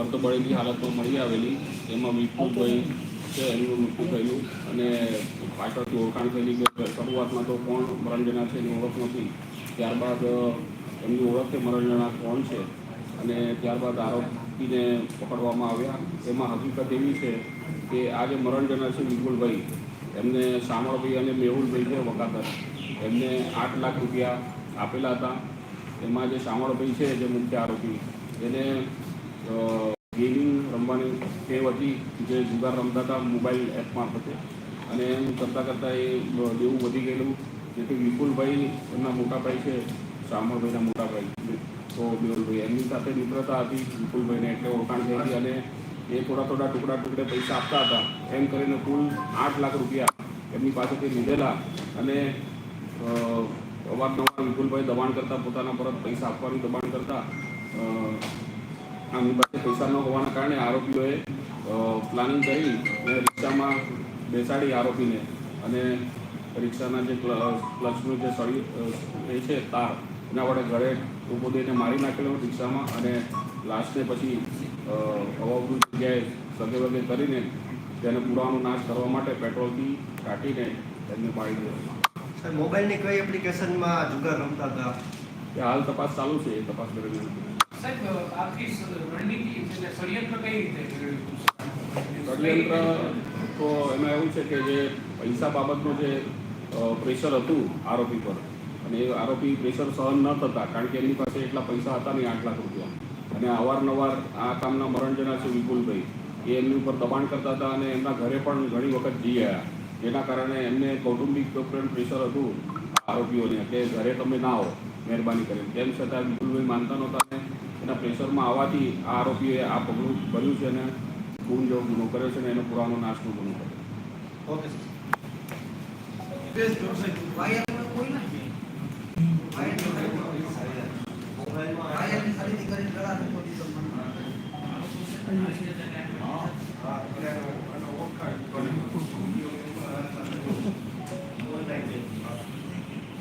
અર્ધ પડેલી હાલતમાં મળી આવેલી. એમાં વિપુલભાઈ છે એમનું મૃત્યુ થયેલું અને પાછળથી ઓળખાણ થયેલી કે શરૂઆતમાં તો કોણ મરણજના છે એની ઓળખ નથી. ત્યારબાદ એમની ઓળખ છે, મરણજના કોણ છે? અને ત્યારબાદ આરોપીને પકડવામાં આવ્યા. એમાં હકીકત એવી છે કે આ જે મરણજના છે, વિપુલભાઈ, એમને શામળભાઈ અને મેહુલભાઈ છે વકાતર એમને આઠ લાખ રૂપિયા આપેલા હતા. એમાં જે શામળભાઈ છે, જે મુખ્ય આરોપી, એને ગેમિંગ રમવાની ટેવ હતી જે જુગાર રમતા હતા મોબાઈલ એપ મારફતે. અને એમ કરતાં કરતાં એ દેવું વધી ગયેલું. જેથી વિપુલભાઈ એમના મોટા છે, શામળભાઈના મોટા ભાઈ તો મેહુલભાઈ એમની સાથે મિત્રતા હતી, વિપુલભાઈને એટલે ઓળખાણ થઈ હતી અને એ થોડા થોડા ટુકડા ટુકડે પૈસા આપતા હતા. એમ કરીને કુલ આઠ લાખ રૂપિયા એમની પાસેથી લીધેલા અને અવારનવાર વિપુલભાઈ દબાણ કરતાં પોતાના પરત પૈસા આપવાની દબાણ કરતા આમની પાસે પૈસા ન હોવાના કારણે આરોપીઓએ પ્લાનિંગ કરી અને રિક્ષામાં બેસાડી આરોપીને. અને રિક્ષાના જે ક્લ- ક્લચનું જે સળી એ છે તાર એના વડે ગળે ઊભો દઈને મારી નાખેલો રિક્ષામાં અને લાસ્ટને પછી અ, જગ્યાએ સગે વગે કરીને તેને પુરાવાનો નાશ કરવા માટે પેટ્રોલથી કાઢીને તેમને પાડી દીધો. મોબાઈલની કઈ એપ્લિકેશનમાં જુગાર રમતા હતા? હાલ તપાસ ચાલુ છે એ તપાસ દરમિયાન. ષડયંત્ર તો એમાં એવું છે કે જે પૈસા બાબતનું જે પ્રેશર હતું આરોપી પર, અને એ આરોપી પ્રેશર સહન ન થતા, કારણ કે એમની પાસે એટલા પૈસા હતા નહીં આઠ લાખ રૂપિયા. અને અવારનવાર આ કામના મરણજના છે વિપુલભાઈ, એ એમની ઉપર દબાણ કરતા હતા અને એમના ઘરે પણ ઘણી વખત જઈ આવ્યા જેના કારણે એમને કૌટુંબિક પ્રેશર હતું આરોપીઓને, કે ઘરે તમે ના આવો, મહેરબાની કરીને. તેમ છતાં વિપુલભાઈ માનતા નહોતા અને એના પ્રેશરમાં આવવાથી આ આરોપીએ આ પગલું ભર્યું છે અને ખૂન જેવો ગુનો કર્યો છે અને એનો પુરાનો નાશનો ગુનો કર્યો. ઓકે